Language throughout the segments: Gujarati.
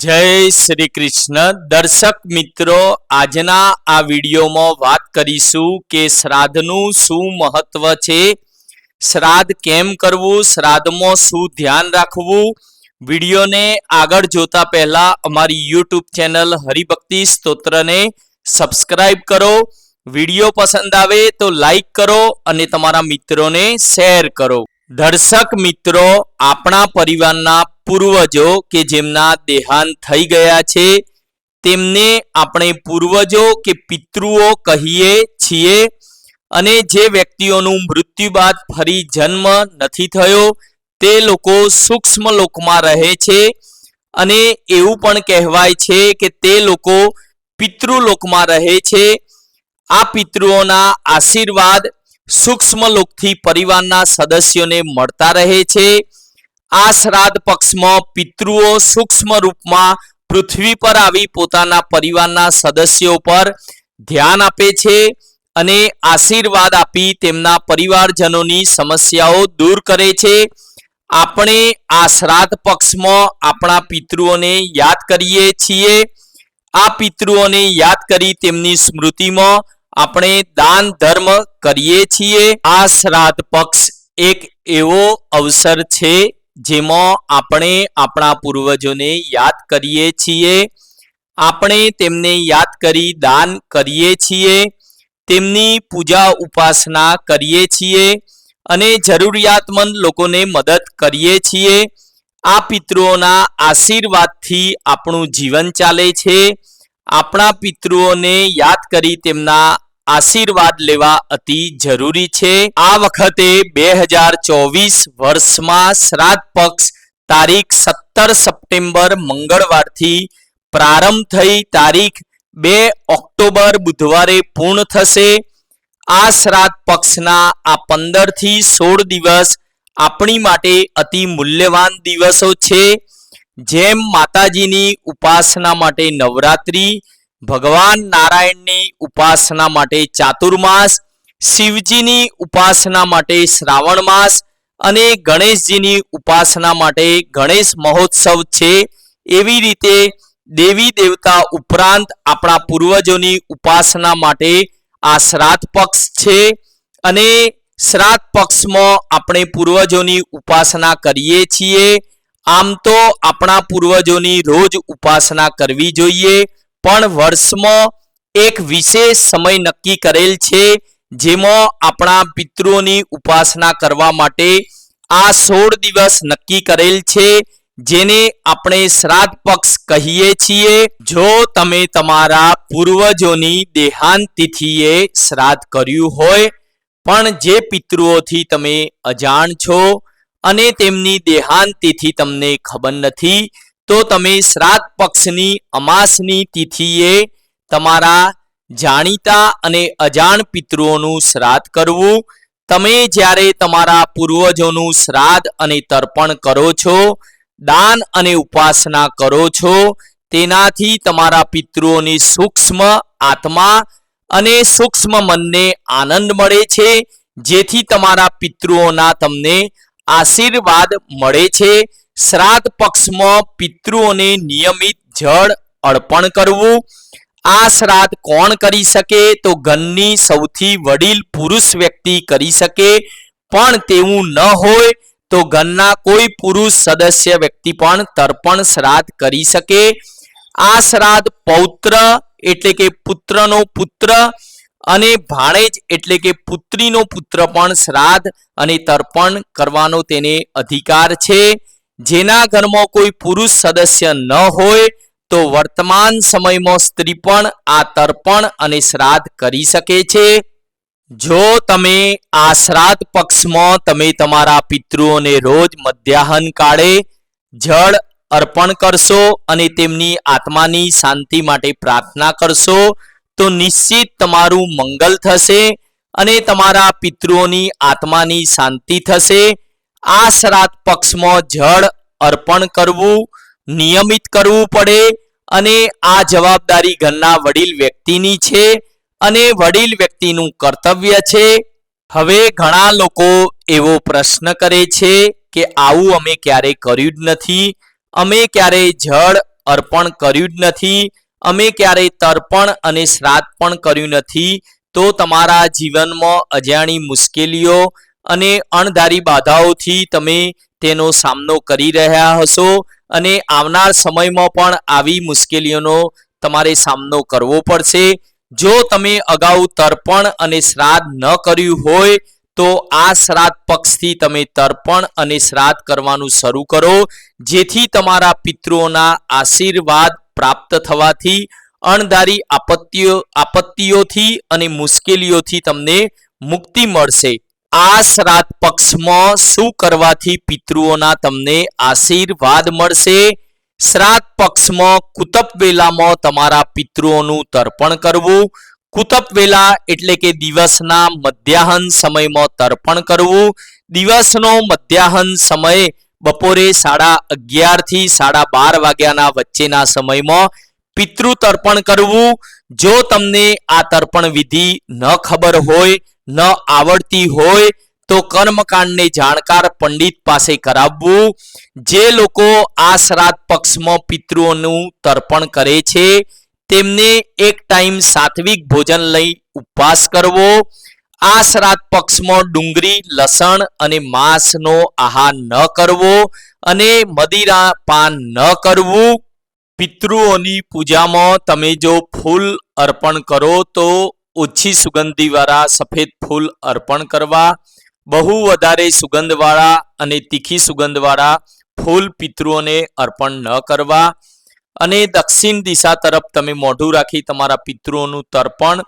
જય શ્રી કૃષ્ણ. દર્શક મિત્રો, આજના આ વિડીયોમાં વાત કરીશું કે શ્રાદ્ધનું શું મહત્વ છે? શ્રાદ્ધ કેમ કરવું? શ્રાદ્ધમાં શું ધ્યાન રાખવું? વિડીયોને આગળ જોતા પહેલા અમારી યુટ્યુબ ચેનલ હરિભક્તિ સ્તોત્રને સબસ્ક્રાઇબ કરો. વીડિયો પસંદ આવે તો લાઈક કરો અને તમારા મિત્રોને શેર કરો. દર્શક મિત્રો, આપણા પરિવારના પૂર્વજો કે જેમના દેહાંત થઈ ગયા છે, તેમને આપણે પૂર્વજો કે પિતૃઓ કહીએ છીએ. અને જે વ્યક્તિઓનું મૃત્યુ બાદ ફરી જન્મ નથી થયો, તે લોકો સૂક્ષ્મ લોકમાં રહે છે. અને એવું પણ કહેવાય છે કે તે લોકો પિતૃલોકમાં રહે છે. આ પિતૃઓના આશીર્વાદ સૂક્ષ્મ લોકથી પરિવારના સદસ્યોને મળતા રહે છે. આ શ્રાદ્ધ પક્ષમાં પિતૃઓ સૂક્ષ્મ રૂપમાં પૃથ્વી પર આવી પોતાના પરિવારના સદસ્યો પર ધ્યાન આપે છે અને આશીર્વાદ આપી તેમના પરિવારજનોની સમસ્યાઓ દૂર કરે છે. આપણે આ શ્રાદ્ધ પક્ષમાં આપણા પિતૃઓને યાદ કરીએ છીએ. આ પિતૃઓને યાદ કરી તેમની સ્મૃતિમાં આપણે દાન ધર્મ કરીએ છીએ. આ શ્રાદ્ધ પક્ષ એક એવો અવસર છે જેમાં આપણે આપણા પૂર્વજોને યાદ કરીએ છીએ. આપણે તેમને યાદ કરી દાન કરીએ છીએ. તેમની પૂજા ઉપાસના કરીએ છીએ અને જરૂરિયાતમંદ લોકોને મદદ કરીએ છીએ. આ પિતૃઓના આશીર્વાદથી આપણું જીવન ચાલે છે. આપણા પિતૃઓને યાદ કરી તેમના આશીર્વાદ લેવા અતિ જરૂરી છે. આ વખતે બે હજાર ચોવીસ વર્ષમાં શ્રાદ્ધ પક્ષ તારીખ સત્તર સપ્ટેમ્બર મંગળવારથી પ્રારંભ થઈ તારીખ બે ઓક્ટોબર બુધવારે પૂર્ણ થશે. આ શ્રાદ્ધ પક્ષના આ પંદરથી સોળ દિવસ આપણી માટે અતિ મૂલ્યવાન દિવસો છે. જેમ માતાજીની ઉપાસના માટે નવરાત્રી ભગવાન નારાયણની ઉપાસના માટે ચાતુર્માસ શિવજીની ઉપાસના માટે શ્રાવણ માસ અને ગણેશજીની ઉપાસના માટે ગણેશ મહોત્સવ છે. એવી રીતે દેવી દેવતા ઉપરાંત આપણા પૂર્વજોની ઉપાસના માટે આ શ્રાદ્ધ પક્ષ છે અને શ્રાદ્ધ પક્ષમાં આપણે પૂર્વજોની ઉપાસના કરીએ છીએ. આમ તો આપણા પૂર્વજોની રોજ ઉપાસના કરવી જોઈએ. પણ વર્ષમાં એક વિશેષ સમય નક્કી કરેલ છે, જેમાં આપણા પિતૃઓની ઉપાસના કરવા માટે આ સોળ દિવસ નક્કી કરેલ છે, જેને આપણે શ્રાદ્ધ પક્ષ કહીએ છીએ. જો તમે તમારા પૂર્વજોની દેહાંત તિથિએ શ્રાદ્ધ કર્યું હોય, પણ જે પિતૃઓથી તમે અજાણ છો અને તેમની દેહાંત તિથિ તમને ખબર નથી તો તમે શ્રાદ્ધ પક્ષની અમાસની તિથિએ તમારા જાણીતા અને અજાણ પિતૃઓનું શ્રાદ્ધ કરવું. તમે જ્યારે તમારા પૂર્વજોનું શ્રાદ્ધ અને તર્પણ કરો છો, દાન અને ઉપાસના કરો છો, તેનાથી તમારા પિતૃઓની સૂક્ષ્મ આત્મા અને સૂક્ષ્મ મનને આનંદ મળે છે, જેથી તમારા પિતૃઓના તમને આશીર્વાદ મળે છે. શ્રાદ્ધ પક્ષમાં પિતૃઓને નિયમિત જળ અર્પણ કરવું. આ શ્રાદ્ધ કોણ કરી શકે? તો ઘરની સૌથી વડીલ પુરુષ વ્યક્તિ કરી શકે. પણ તેવું ન હોય તો ઘરના કોઈ પુરુષ સદસ્ય વ્યક્તિ પણ તર્પણ શ્રાદ્ધ કરી શકે. આ શ્રાદ્ધ પૌત્ર એટલે કે પુત્રનો પુત્ર અને ભાણેજ એટલે કે પુત્રીનો પુત્ર પણ શ્રાદ્ધ અને તર્પણ કરવાનો તેને અધિકાર છે. જેના ઘરમાં કોઈ પુરુષ સદસ્ય ન હોય, તો વર્તમાન સમયમાં સ્ત્રી પણ આ તર્પણ અને શ્રાદ્ધ કરી શકે છે. જો તમે આ શ્રાદ્ધ પક્ષમાં તમે તમારા પિતૃઓને રોજ મધ્યાહન કાળે જળ અર્પણ કરશો અને તેમની આત્માની શાંતિ માટે પ્રાર્થના કરશો, તો નિશ્ચિત તમારું મંગલ થશે અને તમારા પિતૃઓની આત્માની શાંતિ થશે. આ શ્રાદ્ધ પક્ષમાં જળ અર્પણ કરવું, નિયમિત કરવું પડે અને આ જવાબદારી ઘરના વડીલ વ્યક્તિની છે અને વડીલ વ્યક્તિનું કર્તવ્ય છે. હવે ઘણા લોકો એવો પ્રશ્ન કરે છે કે આવું અમે ક્યારે કર્યું જ નથી, અમે ક્યારે જળ અર્પણ કર્યું જ નથી, અમે ક્યારેય તર્પણ અને શ્રાદ્ધ પણ કર્યું નથી. તો તમારા જીવનમાં અજાણી મુશ્કેલીઓ અને અણધારી બાધાઓથી તમે તેનો સામનો કરી રહ્યા હશો અને આવનાર સમયમાં પણ આવી મુશ્કેલીઓનો તમારે સામનો કરવો પડશે. જો તમે અગાઉ તર્પણ અને શ્રાદ્ધ ન કર્યું હોય, તો આ શ્રાદ્ધ પક્ષથી તમે તર્પણ અને શ્રાદ્ધ કરવાનું શરૂ કરો, જેથી તમારા પિતૃઓના આશીર્વાદ પ્રાપ્ત થવાથી, અણધારી આપત્તિઓ, આપત્તિઓથી અને મુશ્કેલીઓથી તમને મુક્તિ મળશે. આ શ્રાદ્ધ પક્ષમાં શું કરવાથી પિતૃઓના તમને આશીર્વાદ મળશે? શ્રાદ્ધ પક્ષમાં કુતપ વેલામાં તમારા પિતૃઓનું તર્પણ કરવું. કુતપ વેલા એટલે કે દિવસના મધ્યાહન સમયમાં તર્પણ કરવું. દિવસનો મધ્યાહન સમય બપોરે સાડા અગિયારથી સાડા બાર વાગ્યાના વચ્ચેના સમયમાં પિતૃ તર્પણ કરવું. જો તમને આ તર્પણ વિધિ ન ખબર હોય ન આવડતી હોય તો કર્મકાંડને જાણકાર પંડિત પાસે કરાવવું. જે લોકો આ શ્રાદ્ધ પક્ષમાં પિતૃઓનું તર્પણ કરે છે, તેમને એક ટાઈમ સાત્વિક ભોજન લઈ ઉપવાસ કરવો. આ શ્રાદ્ધ પક્ષમાં ડુંગળી, લસણ અને માંસનો આહાર ન કરવો અને મદિરા પાન ન કરવું. પિતૃઓની પૂજામાં તમે જો ફૂલ અર્પણ કરો તો ઓછી સુગંધીવાળા સફેદ ફૂલ અર્પણ કરવા, બહુ વધારે સુગંધવાળા અને તીખી સુગંધવાળા ફૂલ પિતૃઓને અર્પણ ન કરવા અને દક્ષિણ દિશા તરફ તમે મોઢું રાખી તમારા પિતૃઓનું તર્પણ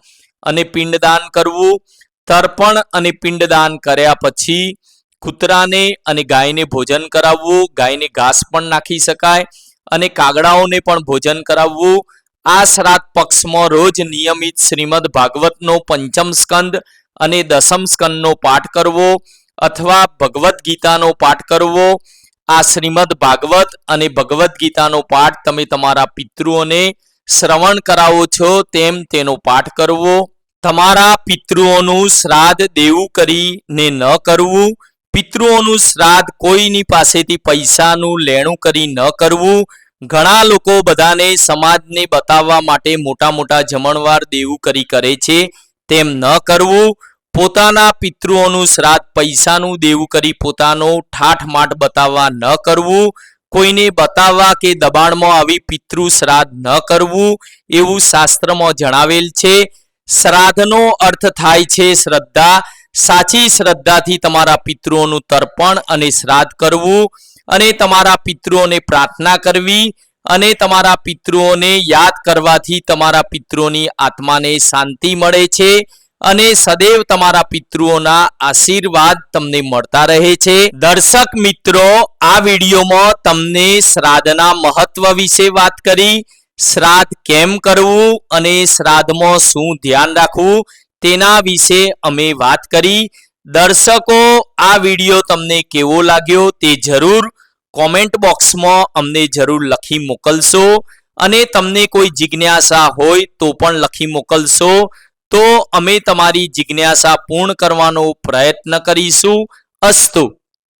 અને પિંડદાન કરવું. તર્પણ અને પિંડદાન કર્યા પછી કૂતરાને અને ગાયને ભોજન કરાવવું. ગાયને ઘાસ પણ નાખી શકાય અને કાગડાઓને પણ ભોજન કરાવવું. આ શ્રાદ્ધ પક્ષમાં રોજ નિયમિત શ્રીમદ ભાગવતનો પંચમ સ્કંદ અને દસમ સ્કંદનો પાઠ કરવો અથવા ભગવદ્ ગીતાનો પાઠ કરવો. આ શ્રીમદ ભાગવત અને ભગવદ્ ગીતાનો પાઠ તમે તમારા પિતૃઓને શ્રવણ કરાવો છો તેમ તેનો પાઠ કરવો. તમારા પિતૃઓનું શ્રાદ્ધ દેવું કરીને ન કરવું. પિતૃઓનું શ્રાદ્ધ કોઈની પાસેથી પૈસાનું લેણું કરી ન કરવું. ઘણા લોકો બધાને સમાજને બતાવવા માટે મોટા મોટા જમણવાર દેવું કરી કરે છે. તેમ ન કરવું, પોતાના પિતૃઓનું શ્રાદ્ધ પૈસાનું દેવું કરી પોતાનો ઠાઠમાઠ બતાવવા ન કરવું, કોઈને બતાવવા કે દબાણમાં આવી પિતૃ શ્રાદ્ધ ન કરવું એવું શાસ્ત્રમાં જણાવેલ છે. શ્રાદ્ધનો અર્થ થાય છે શ્રદ્ધા. સાચી શ્રદ્ધાથી તમારા પિતૃઓનું તર્પણ અને શ્રાદ્ધ કરવું. અને તમારા પિતૃઓને પ્રાર્થના કરવી અને તમારા પિતૃઓને યાદ કરવાથી તમારા પિતૃઓની આત્માને શાંતિ મળે છે અને સદૈવ તમારા પિતૃઓના આશીર્વાદ તમને મળતા રહે છે. દર્શક મિત્રો, આ વિડીયોમાં તમને શ્રાદ્ધના મહત્વ વિશે વાત કરી, શ્રાદ્ધ કેમ કરવું અને શ્રાદ્ધમાં શું ધ્યાન રાખવું તેના વિશે અમે વાત કરી દર્શકો, આ વીડિયો તમને કેવો લાગ્યો તે જરૂર કોમેન્ટ બોક્સમાં અમને જરૂર લખી મોકલશો. અને તમને કોઈ જિજ્ઞાસા હોય તો પણ લખી મોકલશો. તો અમે તમારી જિજ્ઞાસા પૂર્ણ કરવાનો પ્રયત્ન કરીશું. અસ્તુ.